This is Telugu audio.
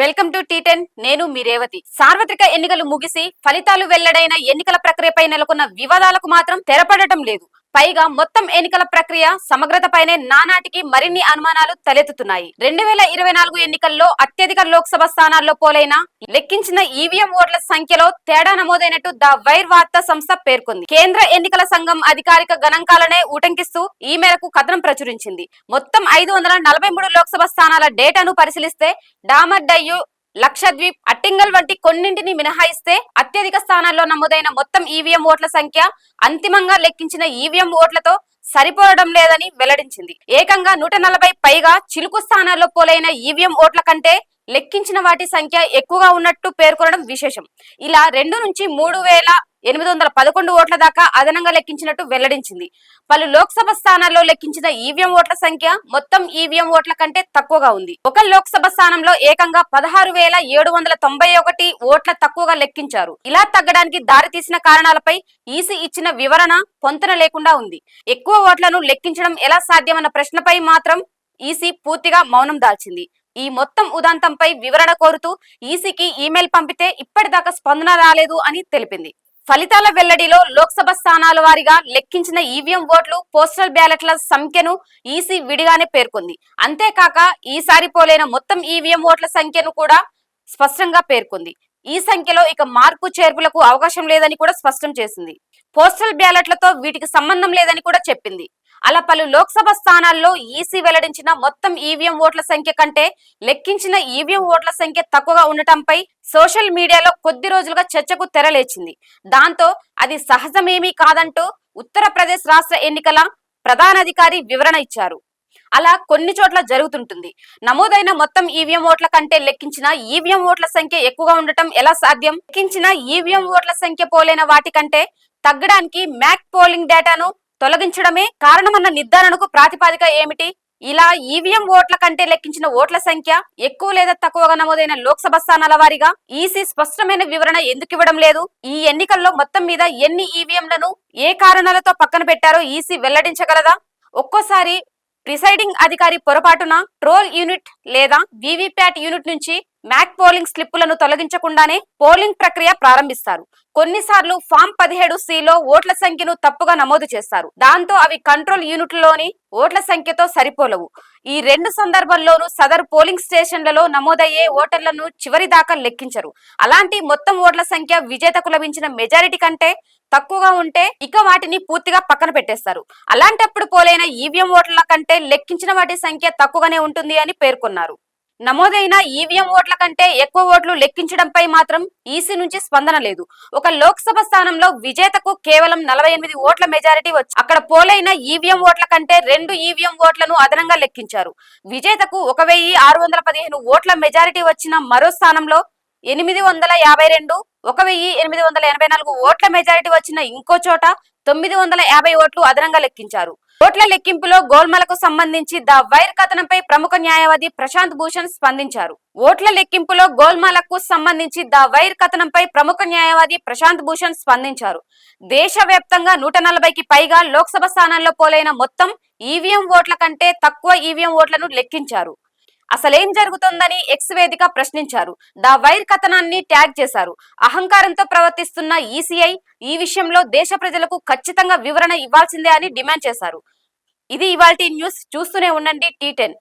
Welcome to tea ten. నేను మీ రేవతి. సార్వత్రిక ఎన్నికలు ముగిసి ఫలితాలు వెల్లడైన ఎన్నికల ప్రక్రియపై నెలకొన్న వివాదాలకు మాత్రం తెరపడటం లేదు. పైగా మొత్తం ఎన్నికల ప్రక్రియ సమగ్రతపైనే నానాటికి మరిన్ని అనుమానాలు తలెత్తుతున్నాయి. రెండు వేల ఇరవై నాలుగు ఎన్నికల్లో అత్యధిక లోక్సభ స్థానాల్లో పోలైన లెక్కించిన ఈవీఎం ఓట్ల సంఖ్యలో తేడా నమోదైనట్టు ద వైర్ వార్తా సంస్థ పేర్కొంది. కేంద్ర ఎన్నికల సంఘం అధికారిక గణాంకాలనే ఉటంకిస్తూ ఈ మేరకు కథనం ప్రచురించింది. మొత్తం ఐదు వందల నలభై మూడు లోక్సభ స్థానాల డేటాను పరిశీలిస్తే డామర్ డయ్యు లక్షద్వీప్ అట్టింగల్ వంటి కొన్నింటిని మినహాయిస్తే అత్యధిక స్థానాల్లో నమోదైన మొత్తం ఈవీఎం ఓట్ల సంఖ్య అంతిమంగా లెక్కించిన ఈవీఎం ఓట్లతో సరిపోవడం లేదని వెల్లడించింది. ఏకంగా నూట నలభై పైగా చిలుకు స్థానాల్లో పోలైన ఈవీఎం ఓట్ల కంటే లెక్కించిన వాటి సంఖ్య ఎక్కువగా ఉన్నట్టు పేర్కొనడం విశేషం. ఇలా రెండు నుంచి మూడు వేల ఎనిమిది వందల పదకొండు ఓట్ల దాకా అదనంగా లెక్కించినట్టు వెల్లడించింది. పలు లోక్సభ స్థానాల్లో లెక్కించిన ఈవీఎం ఓట్ల సంఖ్య మొత్తం ఈవీఎం ఓట్ల కంటే తక్కువగా ఉంది. ఒక లోక్సభ స్థానంలో ఏకంగా పదహారు వేల ఏడు వందల తొంభై ఒకటి ఓట్ల తక్కువగా లెక్కించారు. ఇలా తగ్గడానికి దారితీసిన కారణాలపై ఈసీ ఇచ్చిన వివరణ పొంతన లేకుండా ఉంది. ఎక్కువ ఓట్లను లెక్కించడం ఎలా సాధ్యమన్న ప్రశ్నపై మాత్రం ఈసీ పూర్తిగా మౌనం దాల్చింది. ఈ మొత్తం ఉదాంతంపై వివరణ కోరుతూ ఈసీకి ఈమెయిల్ పంపితే ఇప్పటిదాకా స్పందన రాలేదు అని తెలిపింది. ఫలితాల వెల్లడిలో లోక్సభ స్థానాల వారీగా లెక్కించిన ఈవీఎం ఓట్లు పోస్టల్ బ్యాలెట్ల సంఖ్యను ఈసీ విడిగానే పేర్కొంది. అంతేకాక ఈసారి పోలైన మొత్తం ఈవీఎం ఓట్ల సంఖ్యను కూడా స్పష్టంగా పేర్కొంది. ఈ సంఖ్యలో ఇక మార్పు చేర్పులకు అవకాశం లేదని కూడా స్పష్టం చేసింది. పోస్టల్ బ్యాలెట్లతో వీటికి సంబంధం లేదని కూడా చెప్పింది. అలా పలు లోక్సభ స్థానాల్లో ఈసీ వెల్లడించిన మొత్తం ఈవీఎం ఓట్ల సంఖ్య కంటే లెక్కించిన ఈవీఎం ఓట్ల సంఖ్య తక్కువగా ఉండటంపై సోషల్ మీడియాలో కొద్ది రోజులుగా చర్చకు తెరలేచింది దాంతో అది సహజమేమీ కాదంటూ ఉత్తరప్రదేశ్ రాష్ట్ర ఎన్నికల ప్రధానాధికారి వివరణ ఇచ్చారు. అలా కొన్ని చోట్ల జరుగుతుంటుంది. నమోదైన మొత్తం ఈవీఎం ఓట్ల కంటే లెక్కించిన ఈవీఎం ఓట్ల సంఖ్య ఎక్కువగా ఉండటం ఎలా సాధ్యం? లెక్కించిన ఈవీఎం ఓట్ల సంఖ్య పోలైన వాటి కంటే తగ్గడానికి మ్యాక్ పోలింగ్ డేటాను తొలగించడమే కారణమన్న నిర్ధారణకు ప్రాతిపాదిక ఏమిటి? ఇలా ఈవీఎం ఓట్ల కంటే లెక్కించిన ఓట్ల సంఖ్య ఎక్కువ లేదా తక్కువగా నమోదైన లోక్సభ స్థానాల వారీగా? ఈసీ స్పష్టమైన వివరణ ఎందుకు ఇవ్వడం లేదు? ఈ ఎన్నికల్లో మొత్తం మీద ఎన్ని ఈవీఎంలను ఏ కారణాలతో పక్కన పెట్టారో ఈసీ వెల్లడించగలదా? ఒక్కోసారి ప్రిసైడింగ్ అధికారి పొరపాటున ట్రోల్ యూనిట్ లేదా వివిప్యాట్ యూనిట్ నుంచి మ్యాక్ పోలింగ్ స్లిప్పులను తొలగించకుండానే పోలింగ్ ప్రక్రియ ప్రారంభిస్తారు. కొన్నిసార్లు ఫామ్ పదిహేడు సిలో ఓట్ల సంఖ్యను తప్పుగా నమోదు చేస్తారు. దాంతో అవి కంట్రోల్ యూనిట్లోని ఓట్ల సంఖ్యతో సరిపోలవు. ఈ రెండు సందర్భాల్లోనూ సదరు పోలింగ్ స్టేషన్లలో నమోదయ్యే ఓటర్లను చివరి దాకా లెక్కించరు. అలాంటి మొత్తం ఓట్ల సంఖ్య విజేతకు లభించిన మెజారిటీ కంటే తక్కువగా ఉంటే ఇక వాటిని పూర్తిగా పక్కన పెట్టేస్తారు. అలాంటప్పుడు పోలైన ఈవీఎం ఓట్ల కంటే లెక్కించిన వాటి సంఖ్య తక్కువగానే ఉంటుంది అని పేర్కొన్నారు. నమోదైన ఈవీఎం ఓట్ల కంటే ఎక్కువ ఓట్లు లెక్కించడంపై మాత్రం ఈసీ నుంచి స్పందన లేదు. ఒక లోక్సభ స్థానంలో విజేతకు కేవలం నలభై ఎనిమిది ఓట్ల మెజారిటీ వచ్చి అక్కడ పోలైన ఈవీఎం ఓట్ల కంటే రెండు ఈవీఎం ఓట్లను అదనంగా లెక్కించారు. విజేతకు ఒక వెయ్యి ఆరు వందల పదిహేను ఓట్ల మెజారిటీ వచ్చిన మరో స్థానంలో ఎనిమిది వందల యాభై రెండు ఒక వెయ్యి ఎనిమిది వందల ఎనభై నాలుగు ఓట్ల మెజారిటీ వచ్చిన ఇంకో చోట తొమ్మిది వందల యాభై ఓట్లు అదనంగా లెక్కించారు. ఓట్ల లెక్కింపులో గోల్మలకు సంబంధించి ద వైర్ కథనంపై ప్రముఖ న్యాయవాది ప్రశాంత్ భూషణ్ స్పందించారు. ఓట్ల లెక్కింపులో గోల్మాలకు సంబంధించి ద వైర్ కథనంపై ప్రముఖ న్యాయవాది ప్రశాంత్ భూషణ్ స్పందించారు. దేశవ్యాప్తంగా నూట నలభైకి పైగా లోక్సభ స్థానాల్లో పోలైన మొత్తం ఈవీఎం ఓట్ల కంటే తక్కువ ఈవీఎం ఓట్లను లెక్కించారు. అసలేం జరుగుతోందని ఎక్స్ వేదిక ప్రశ్నించారు. ద వైర్ కథనాన్ని ట్యాగ్ చేశారు. అహంకారంతో ప్రవర్తిస్తున్న ఈసీఐ ఈ విషయంలో దేశ ప్రజలకు ఖచ్చితంగా వివరణ ఇవ్వాల్సిందే అని డిమాండ్ చేశారు. ఇది ఇవాల్టి న్యూస్. చూస్తూనే ఉండండి టీ టెన్